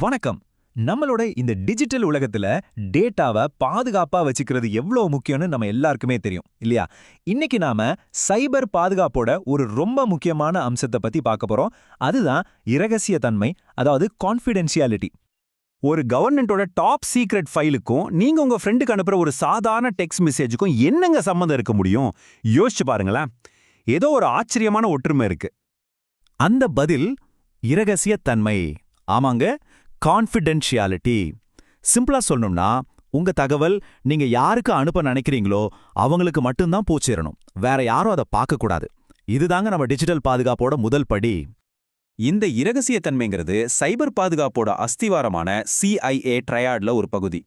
வணக்கம். நம்மளோட இந்த டிஜிட்டல் உலகத்துல டேட்டாவை பாதுகாப்பா வச்சுக்கிறது எவ்வளவு முக்கியம்னு நம்ம எல்லாருக்குமே தெரியும் இல்லையா? இன்னைக்கு நாம சைபர் பாதுகாப்போட ஒரு ரொம்ப முக்கியமான அம்சத்தை பத்தி பார்க்க போறோம். அதுதான் இரகசிய தன்மை அதாவது கான்ஃபிடென்ஷியாலிட்டி ஒரு கவர்மெண்டோட டாப் சீக்ரெட் ஃபைலுக்கும் நீங்க உங்க ஃப்ரெண்டுக்கு அனுப்புற ஒரு சாதாரண டெக்ஸ்ட் மெசேஜுக்கும் என்னங்க சம்மந்தம் இருக்க முடியும்? யோசிச்சு பாருங்களேன். ஏதோ ஒரு ஆச்சரியமான ஒற்றுமை இருக்கு. அந்த பதில் இரகசிய தன்மை ஆமாங்க கான்ஃபிடென்ஷியாலிட்டி சிம்பிளா சொல்லணும்னா உங்க தகவல் நீங்க யாருக்கு அனுப்ப நினைக்கிறீங்களோ அவங்களுக்கு மட்டும்தான் போச்சேரணும். வேற யாரும் அதை பார்க்கக்கூடாது. இதுதாங்க நம்ம டிஜிட்டல் பாதுகாப்போட முதல் படி. இந்த இரகசியத்தன்மைங்கிறது சைபர் பாதுகாப்போட அஸ்திவாரமான சிஐஏ ட்ரையாட்ல ஒரு பகுதி.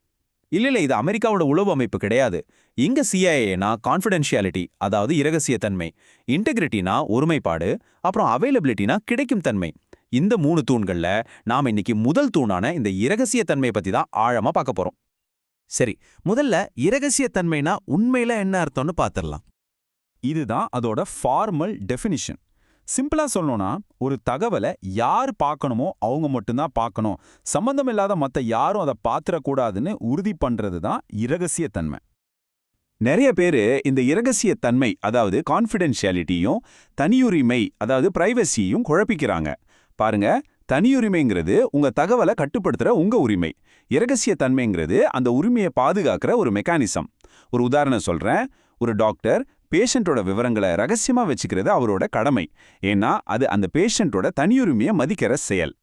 இல்ல இல்ல இது அமெரிக்காவோட உளவு அமைப்பு கிடையாது. இங்க சிஐஏனா கான்ஃபிடென்ஷியாலிட்டி அதாவது இரகசியத்தன்மை. இன்டெகிரிட்டினா ஒருமைப்பாடு அப்புறம் அவைலபிலிட்டினா கிடைக்கும் தன்மை. இந்த மூணு தூண்கள்ல நாம இன்னைக்கு முதல் தூணான இந்த இரகசியத்தன்மையை பத்தி தான் ஆழமா பார்க்க போறோம். சரி முதல்ல இரகசியத்தன்மைனா உண்மையில என்ன அர்த்தம்னு பார்த்துடலாம் இதுதான் அதோட ஃபார்மல் டெஃபினிஷன் சிம்பிளா சொல்லணும்னா ஒரு தகவலை யார் பார்க்கணுமோ அவங்க மட்டும்தான் பார்க்கணும். சம்பந்தம் இல்லாத மத்த யாரும் அதை பாத்திரக்கூடாதுன்னு உறுதி பண்றது தான் இரகசியத்தன்மை. நிறைய பேரு இந்த இரகசியத்தன்மை அதாவது கான்ஃபிடென்ஷியாலிட்டியும் தனியுரிமை அதாவது பிரைவசியும் குழப்பிக்கிறாங்க. பாருங்க தனியுரிமைங்கிறது உங்க தகவலை கட்டுப்படுத்துற உங்க உரிமை. இரகசிய தன்மைங்கிறது அந்த உரிமையை பாதுகாக்கிற ஒரு மெக்கானிசம் ஒரு உதாரணம் சொல்றேன். ஒரு டாக்டர் பேஷண்ட்டோட விவரங்களை ரகசியமா வச்சுக்கிறது அவரோட கடமை. ஏன்னா அது அந்த பேஷண்ட்டோட தனியுரிமையை மதிக்கிற செயல்.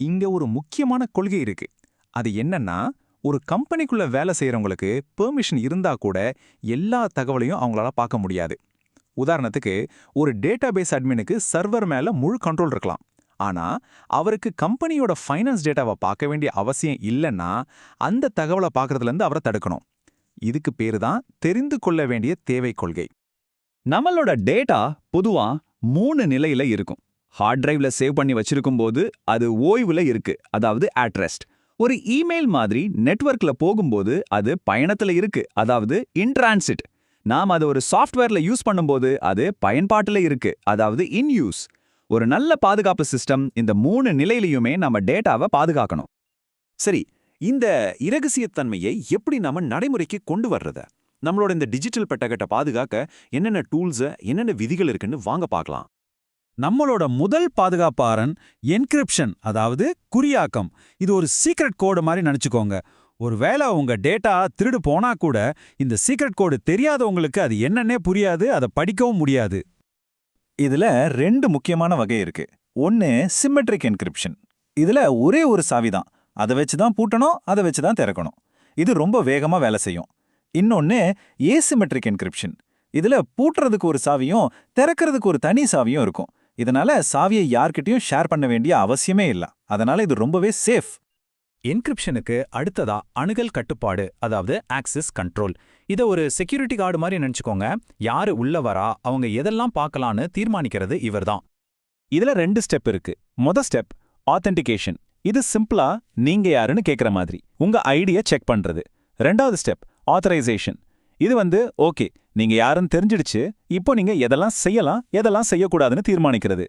இங்க ஒரு முக்கியமான கொள்கை இருக்கு. அது என்னன்னா ஒரு கம்பெனிக்குள்ள வேலை செய்யறவங்களுக்கு பெர்மிஷன் இருந்தா கூட எல்லா தகவலையும் அவங்களால பார்க்க முடியாது. உதாரணத்துக்கு ஒரு டேட்டாபேஸ் அட்மினுக்கு சர்வர் மேல முழு கண்ட்ரோல் இருக்கலாம். ஆனா அவருக்கு கம்பெனியோட ஃபைனான்ஸ் டேட்டாவை பார்க்க வேண்டிய அவசியம் இல்லைன்னா அந்த தகவலை பார்க்கறதுலேருந்து அவரை தடுக்கணும். இதுக்கு பேரு தான் தெரிந்து கொள்ள வேண்டிய தேவை கொள்கை. நம்மளோட டேட்டா பொதுவா மூணு நிலையில இருக்கும். ஹார்ட் டிரைவ்ல சேவ் பண்ணி வச்சிருக்கும் போது அது ஓய்வுல இருக்கு. அதாவது அட்ரெஸ்ட் ஒரு இமெயில் மாதிரி நெட்வொர்க்ல போகும்போது அது பயணத்துல இருக்கு. அதாவது இன்ட்ரான்சிட் நாம் அது ஒரு சாஃப்ட்வேர்ல யூஸ் பண்ணும்போது அது பயன்பாட்டுல இருக்கு. அதாவது இன் யூஸ் ஒரு நல்ல பாதுகாப்பு சிஸ்டம் இந்த மூணு நிலையிலையுமே நம்ம டேட்டாவை பாதுகாக்கணும். சரி இந்த இரகசியத்தன்மையை எப்படி நாம நடைமுறைக்கு கொண்டு வர்றத? நம்மளோட இந்த டிஜிட்டல் பெட்டகத்தை பாதுகாக்க என்னென்ன டூல்ஸு என்னென்ன விதிகள் இருக்குன்னு வாங்க பார்க்கலாம். நம்மளோட முதல் பாதுகாப்பாரன் என்கிரிப்ஷன் அதாவது குறியாக்கம். இது ஒரு சீக்ரெட் கோடு மாதிரி நினைச்சுக்கோங்க. ஒருவேளை உங்க டேட்டா திருடு போனா கூட இந்த சீக்ரெட் கோடு தெரியாதவங்களுக்கு அது என்னன்னே புரியாது அதை படிக்கவும் முடியாது. இதுல ரெண்டு முக்கியமான வகை இருக்கு. ஒன்னு சிமெட்ரிக் என்கிரிப்ஷன் இதுல ஒரே ஒரு சாவி தான். அதை வச்சு தான் பூட்டணும் அதை வச்சு தான் திறக்கணும். இது ரொம்ப வேகமா வேலை செய்யும். இன்னொன்னு ஏசிமெட்ரிக் என்கிரிப்ஷன் இதுல பூட்டுறதுக்கு ஒரு சாவியும் திறக்கிறதுக்கு ஒரு தனி சாவியும் இருக்கும். இதனால சாவியை யார்கிட்டயும் ஷேர் பண்ண வேண்டிய அவசியமே இல்ல. அதனால இது ரொம்பவே சேஃப் என்கிரிப்ஷனுக்கு அடுத்ததா அணுகல் கட்டுப்பாடு அதாவது ஆக்சஸ் கண்ட்ரோல் இதை ஒரு செக்யூரிட்டி கார்டு மாதிரி நினைச்சுக்கோங்க. யாரு உள்ள வரா அவங்க எதெல்லாம் பார்க்கலான்னு தீர்மானிக்கிறது இவர்தான். இதுல ரெண்டு ஸ்டெப் இருக்கு. மொத ஸ்டெப் ஆத்தென்டிகேஷன் இது சிம்பிளா நீங்க யாருன்னு கேக்குற மாதிரி. உங்க ஐடியை செக் பண்றது. ரெண்டாவது ஸ்டெப் ஆத்தரைசேஷன் இது வந்து ஓகே நீங்க யாருன்னு தெரிஞ்சிடுச்சு இப்போ நீங்க எதெல்லாம் செய்யலாம் எதெல்லாம் செய்யக்கூடாதுன்னு தீர்மானிக்கிறது.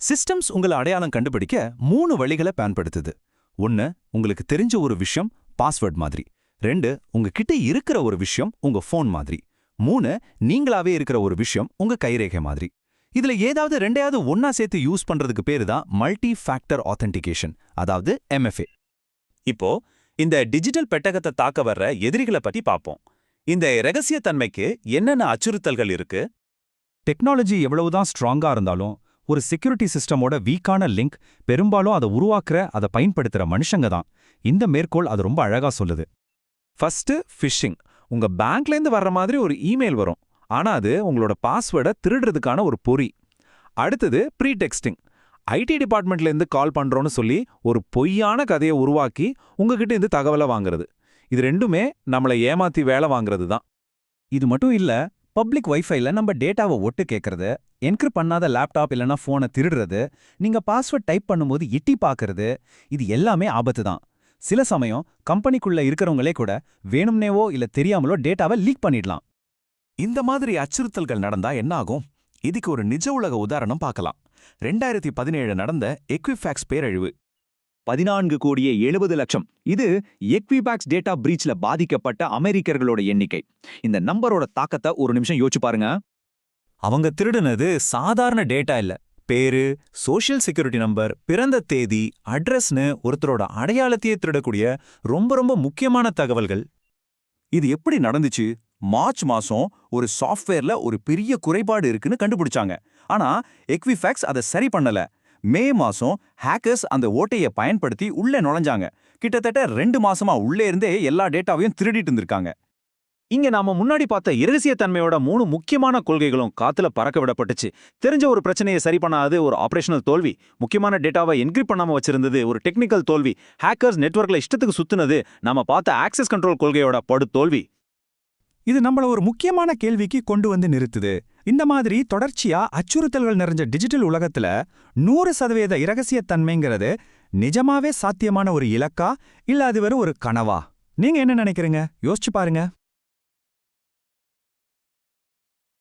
சிஸ்டம்ஸ் உங்களை அடையாளம் கண்டுபிடிக்க மூணு வழிகளை பயன்படுத்துது. ஒன்னு உங்களுக்கு தெரிஞ்ச ஒரு விஷயம் பாஸ்வேர்ட் மாதிரி. ரெண்டு உங்ககிட்ட இருக்கிற ஒரு விஷயம் உங்க ஃபோன் மாதிரி. மூணு நீங்களாவே இருக்கிற ஒரு விஷயம் உங்க கைரேகை மாதிரி. இதுல ஏதாவது ரெண்டையாவது ஒன்னா சேர்த்து யூஸ் பண்றதுக்கு பேரு தான் மல்டி ஃபேக்டர் ஆத்தென்டிகேஷன் அதாவது எம்எஃப்ஏ இப்போ இந்த டிஜிட்டல் பெட்டகத்தை தாக்க வர்ற எதிரிகளை பத்தி பார்ப்போம் இந்த ரகசியத்தன்மைக்கு என்னென்ன அச்சுறுத்தல்கள் இருக்கு? டெக்னாலஜி எவ்வளவுதான் ஸ்ட்ராங்கா இருந்தாலும் ஒரு செக்யூரிட்டி சிஸ்டமோட வீக்கான லிங்க் பெரும்பாலும் அதை உருவாக்குற அதை பயன்படுத்துற மனுஷங்க தான். இந்த மேற்கோள் அது ரொம்ப அழகா சொல்லுது. ஃபர்ஸ்ட் ஃபிஷிங் உங்க பேங்க்லேருந்து வர்ற மாதிரி ஒரு இமெயில் வரும். ஆனா அது உங்களோட பாஸ்வேர்டை திருடுறதுக்கான ஒரு பொறி. அடுத்தது ப்ரீ டெக்ஸ்டிங் ஐடி டிபார்ட்மெண்ட்லேருந்து கால் பண்றோம்னு சொல்லி ஒரு பொய்யான கதையை உருவாக்கி உங்ககிட்ட இருந்து தகவலை வாங்குறது. இது ரெண்டுமே நம்மளை ஏமாத்தி வேலை வாங்குறது தான். இது மட்டும் இல்ல பப்ளிக் வைஃபைல நம்ம டேட்டாவை ஒட்டு கேட்கறது என்கிரிப்ட் பண்ணாத லேப்டாப் இல்லைனா ஃபோனை திருடுறது நீங்க பாஸ்வேர்ட் டைப் பண்ணும்போது எட்டி பார்க்கறது இது எல்லாமே ஆபத்து தான். சில சமயம் கம்பெனிக்குள்ள இருக்கிறவங்களே கூட வேணும்னேவோ இல்ல தெரியாமலோ டேட்டாவை லீக் பண்ணிடலாம். இந்த மாதிரி அச்சுறுத்தல்கள் நடந்தா என்ன ஆகும் இதுக்கு ஒரு நிஜ உலக உதாரணம் பார்க்கலாம். ரெண்டாயிரத்தி பதினேழு நடந்த எக்விஃபேக்ஸ் பேரழிவு. பதினான்கு கோடியே எழுபது லட்சம். இது எக்விபாக்ஸ் டேட்டா பிரீச்ல பாதிக்கப்பட்ட அமெரிக்கர்களோட எண்ணிக்கை. இந்த நம்பரோட தாக்கத்தை ஒரு நிமிஷம் யோசிச்சு பாருங்க. அவங்க திருடுனது சாதாரண டேட்டா இல்ல. பேரு சோஷியல் செக்யூரிட்டி நம்பர் பிறந்த தேதி அட்ரஸ்னு ஒருத்தரோட அடையாளத்தையே திருடக்கூடிய ரொம்ப ரொம்ப முக்கியமான தகவல்கள். இது எப்படி நடந்துச்சு? மார்ச் மாசம் ஒரு சாஃப்ட்வேர்ல ஒரு பெரிய குறைபாடு இருக்குன்னு கண்டுபிடிச்சாங்க. ஆனா எக்விஃபேக்ஸ் அதை சரி பண்ணல. மே மாசம் ஹேக்கர்ஸ் அந்த ஓட்டைய பயன்படுத்தி உள்ளே நுழைஞ்சாங்க. கிட்டத்தட்ட ரெண்டு மாசமா உள்ளே இருந்தே எல்லா டேட்டாவையும் திருடிட்டு இருந்திருக்காங்க. இங்க நாம முன்னாடி பார்த்த இரகசியத்தன்மையோட மூணு முக்கியமான கொள்கைகளும் காத்துல பறக்க விடப்பட்டுச்சு. தெரிஞ்ச ஒரு பிரச்சனையை சரி பண்ணாது ஒரு ஆபரேஷனல் தோல்வி. முக்கியமான டேட்டாவை என்கிரிப் பண்ணாம வச்சிருந்தது ஒரு டெக்னிக்கல் தோல்வி. ஹேக்கர்ஸ் நெட்வொர்க்ல இஷ்டத்துக்கு சுத்துனது நாம பார்த்த ஆக்சஸ் கண்ட்ரோல் கொள்கையோட படு தோல்வி. இது நம்மள ஒரு முக்கியமான கேள்விக்கு கொண்டு வந்து நிறுத்துது. இந்த மாதிரி தொடர்ச்சியா அச்சுறுத்தல்கள் நிறைஞ்ச டிஜிட்டல் உலகத்துல நூறு சதவீத இரகசியத்தன்மைங்கிறது நிஜமாவே சாத்தியமான ஒரு இலக்கா இல்ல அது வெறும் ஒரு கனவா? நீங்க என்ன நினைக்கிறீங்க? யோசிச்சு பாருங்க.